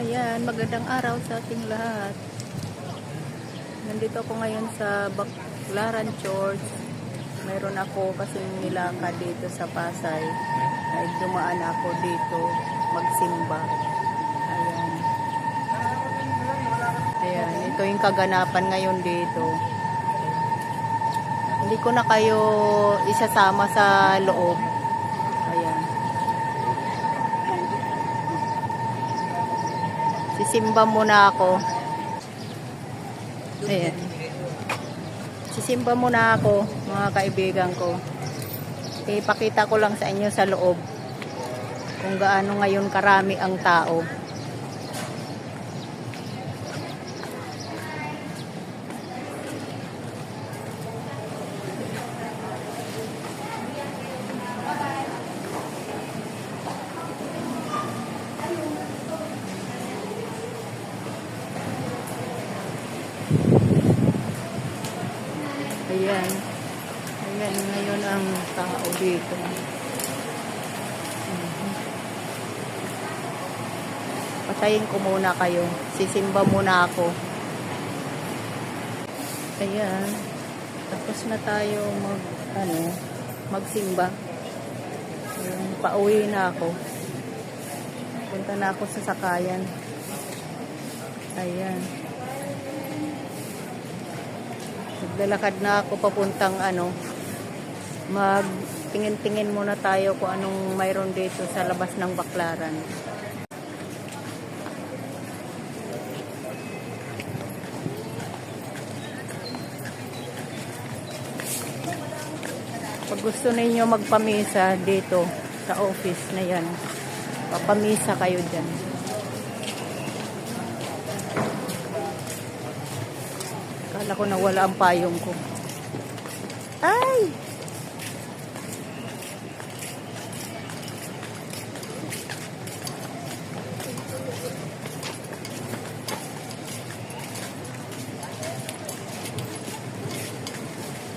Ayan, magandang araw sa ating lahat. Nandito ako ngayon sa Baclaran Church. Mayroon ako kasing nilakad dito sa Pasay. Ay dumaan ako dito magsimba. Ayan. Ayan, ito yung kaganapan ngayon dito. Hindi ko na kayo isasama sa loob. Ayan. Sisimba muna ako. Ayan. Sisimba muna ako, mga kaibigan ko. Ipakita ko lang sa inyo sa loob kung gaano ngayon karami ang tao. Ayan. Ayan, ngayon ang tao dito. Mhm. Patayin ko muna kayo. Sisimba muna ako. Ayan. Tapos na tayo mag, ano, magsimba. Ayan, pauwi na ako. Punta na ako sa sakayan. Ayan. Naglalakad na ako papuntang ano, mag tingin-tingin muna tayo kung anong mayroon dito sa labas ng baklaran. Gusto ninyo magpamisa dito sa office na yan, papamisa kayo dyan. Kala ko nawala ang payong ko. Ay!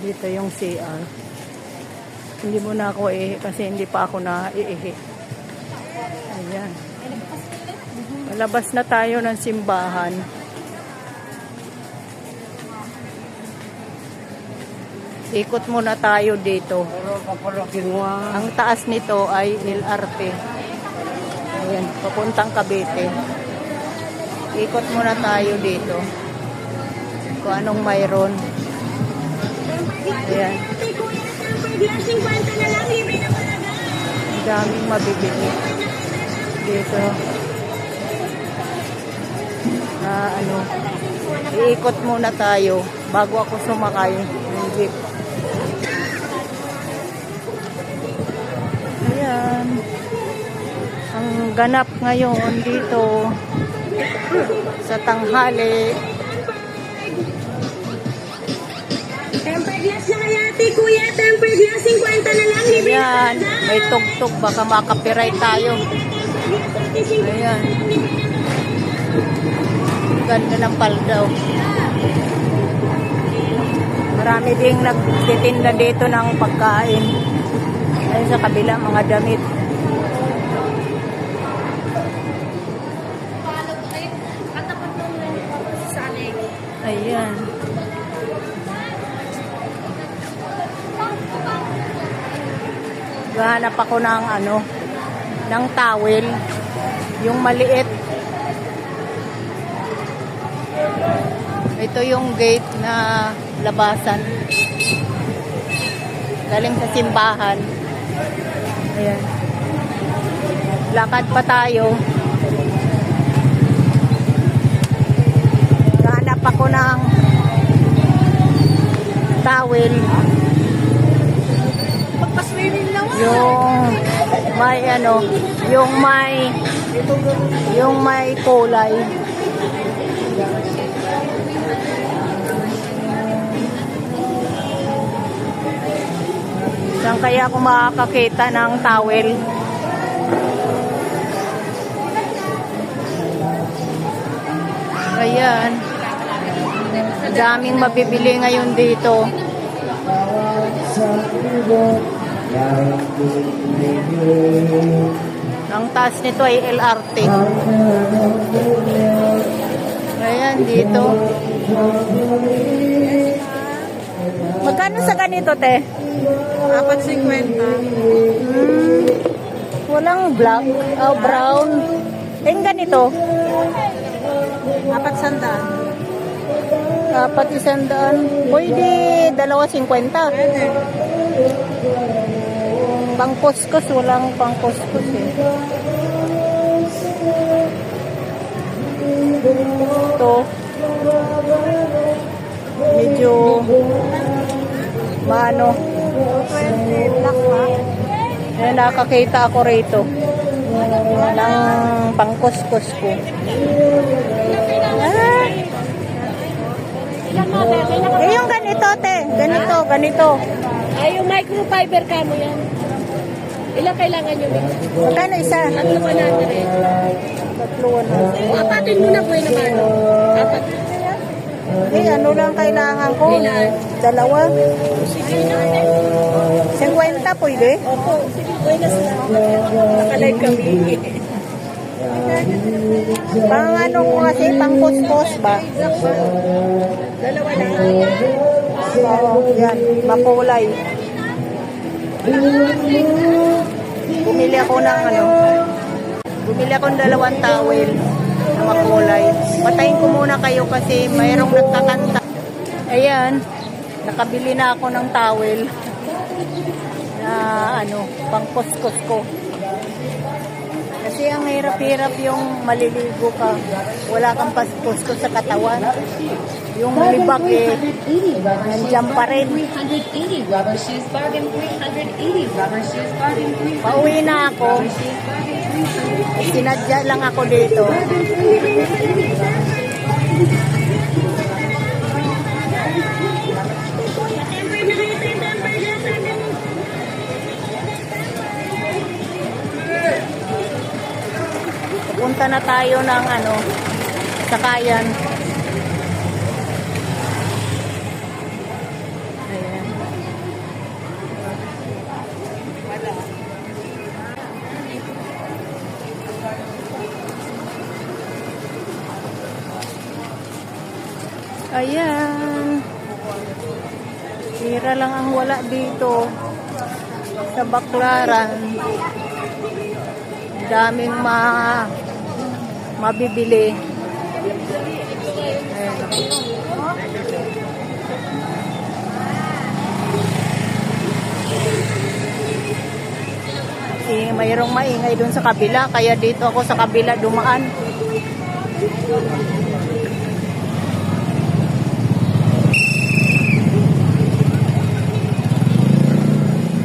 Dito yung CR. Hindi mo na ako ihi kasi hindi pa ako na iihi. Ayan. Malabas na tayo ng simbahan. Ikot muna tayo dito. Ang taas nito ay LRT. Ayan, papuntang Cavite. Ikot muna tayo dito. Kung anong mayroon. Ayan, ang daming mabibili. Dito. Na ano, iikot muna tayo bago ako sumakay ng jeep. Ayan. Ang ganap ngayon dito sa tanghali. Tempered glass na kaya, ate, kuya. Tempered glass, 50 na lang, libre na Ayan. talaga. May tugtog. Baka makapiright tayo. Ayan. Ganda ng paldaw. Marami ding nagtitinda dito ng pagkain. Ayun sa kabila, mga damit. Gahanap ako ng ano, ng towel. Yung maliit. Ito yung gate na labasan. Galing sa simbahan. Ayan. Lakad pa tayo. Gahanap ako ng towel. Yung may ano, yung may yung may kulay. Saan kaya ako makakakita ng towel? Ayan. Ang daming mabibili ngayon dito. Ang taas nito ay LRT. Ayan, dito. Magkano sa ganito, te? Apat 50. Hmm, walang black. Oh, brown. Eh, yung ganito. Apat sandaan. Apat isandaan. Pwede dalawa cinquenta. Pwede. Pang kuskus, walang pang kuskus eh. Ito. Medyo maano. 20. Black ha? Eh, nakakita ako rito. Ng pang kuskus ko. Ah, eh, yung ganito, te. Ganito, ganito. Ay, yung microfiber ka mo yan. Ilan kailangan nyo? Mix? Magkano isa? Tatlo ka na rin. Tatluan na. O, apatin mo na po yung naman. Apat. Eh, ano lang kailangan ko? Ilan? Dalawa. Sige na, te. 50 pwede? Opo, sige, buenas na. Nakalive kami. Pang ano ko kasi, pang kuskus ba? Dalawa na. Oo, yan, makulay. Bumili ako ng ano, bumili ako ng dalawang towel na makulay. Patayin ko muna kayo kasi mayroong nagkakanta. Ayan, nakabili na ako ng towel na ano, pang kuskus ko. Kasi ang hirap-hirap yung maliligo ka. Wala kang paskuskus sa katawan. Yung libak eh, nandiyan pa rin. 380 rubber shoes bargain 380 rubber shoes bargain 300 Pauwi na ako. Sinadya lang ako dito. Punta na tayo ng ano, sakayan. Ayan. Ayan. Tira lang ang wala dito sa Baklaran. Daming ma mabibili. Eh, mayroong maingay dun sa kabila, kaya dito ako sa kabila dumaan.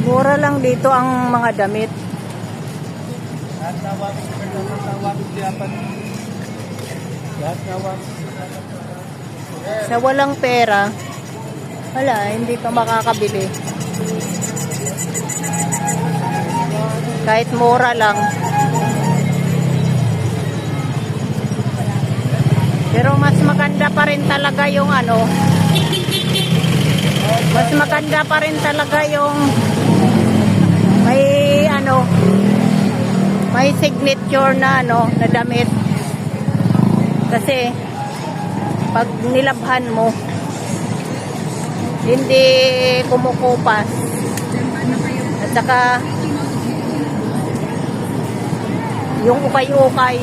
Mura lang dito ang mga damit. Lahat na wapit. Lahat Sa walang pera, wala, hindi ka makakabili. Kahit mura lang. Pero mas maganda pa rin talaga yung ano, mas maganda pa rin talaga yung may ano, may signature na ano, na damit. Kasi pag nilabhan mo, hindi kumukupas. At saka, yung ukay-ukay,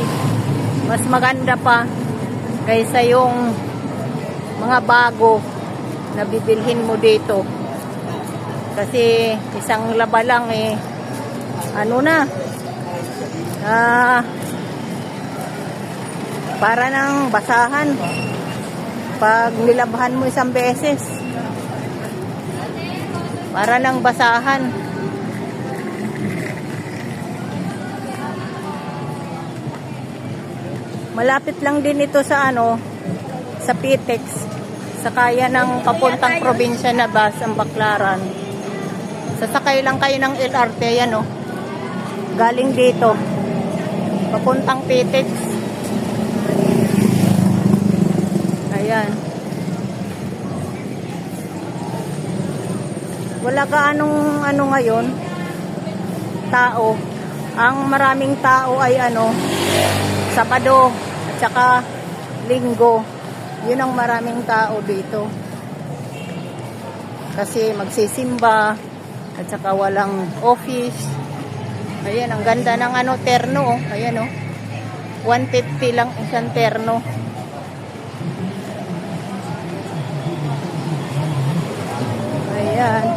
mas maganda pa kaysa yung mga bago na bibilhin mo dito. Kasi isang laba lang eh, ano na, ah, para ng basahan. Pag nilabhan mo isang beses. Para ng basahan. Malapit lang din ito sa ano sa Pitex sa kaya ng papuntang probinsya na bus ang Baklaran sasakay lang kayo ng LRT yan oh. Galing dito. Papuntang Pitex Ayan. Wala ka anong ano ngayon? Tao. Ang maraming tao ay ano, Sabado at saka Linggo. Yun ang maraming tao dito. Kasi magsisimba at saka walang office. Ayan, ang ganda ng ano, terno. oh. Ayan, oh. 150 lang isang terno. Ayan.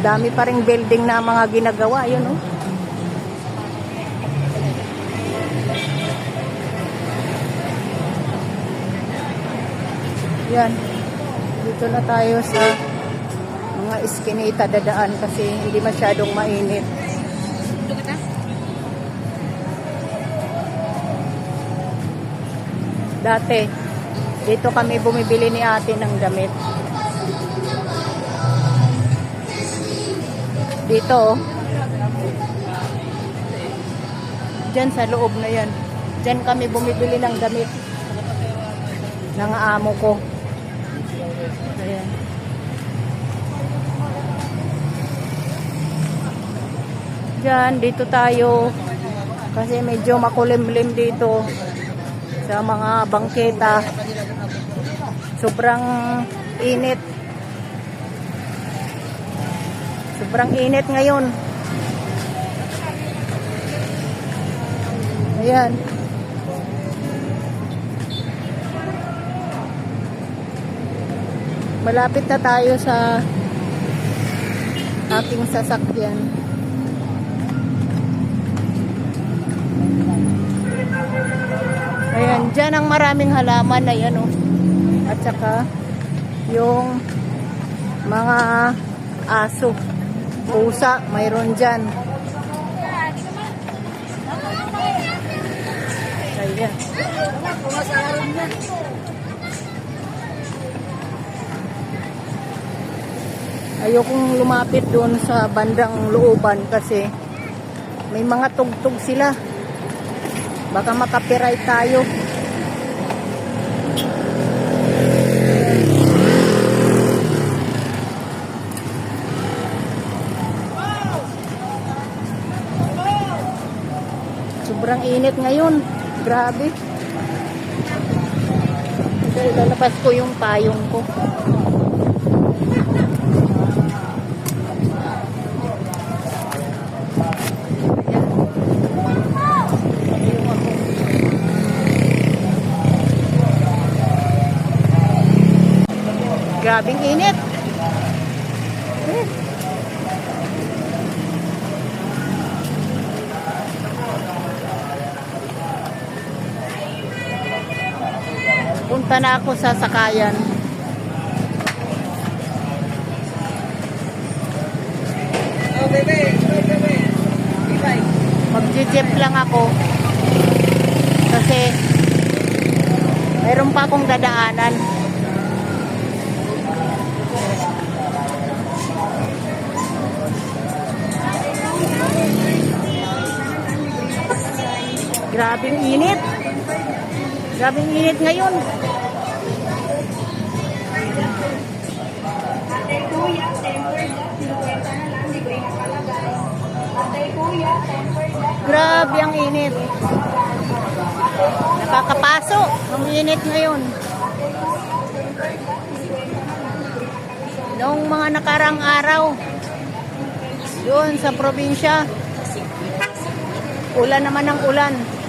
Dami pa ring building na mga ginagawa, yun oh. Yan. Dito na tayo sa mga iskinita dadaan kasi hindi masyadong mainit. Dati, dito kami bumibili ni ate ng damit. Dito, oh. Diyan sa loob na yan. Diyan kami bumibili ng damit ng amo ko. Ayan. Diyan, dito tayo. Kasi medyo makulimlim dito sa mga bangketa. Sobrang init. Sobrang init ngayon. Ayan. Malapit na tayo sa ating sasakyan. Ayan, dyan ang maraming halaman na yan, oh. At saka, yung mga aso, pusa, mayroon dyan. Ayan. Ayokong lumapit doon sa bandang looban kasi may mga tugtog sila. Baka makapiray tayo. Sobrang init ngayon. Grabe. Lalabas ko yung payong ko. Grabing init. Punta na ako sa sakayan. Oh, bebe. Oh, bebe. Ibay. Magje-jeep lang ako. Kasi mayroon pa akong dadaanan. Grabing init. Grabing init ngayon. Grabe ang init. Nakakapaso. Ang init ngayon. Noong mga nakarang araw, doon sa probinsya, ulan naman ng ulan.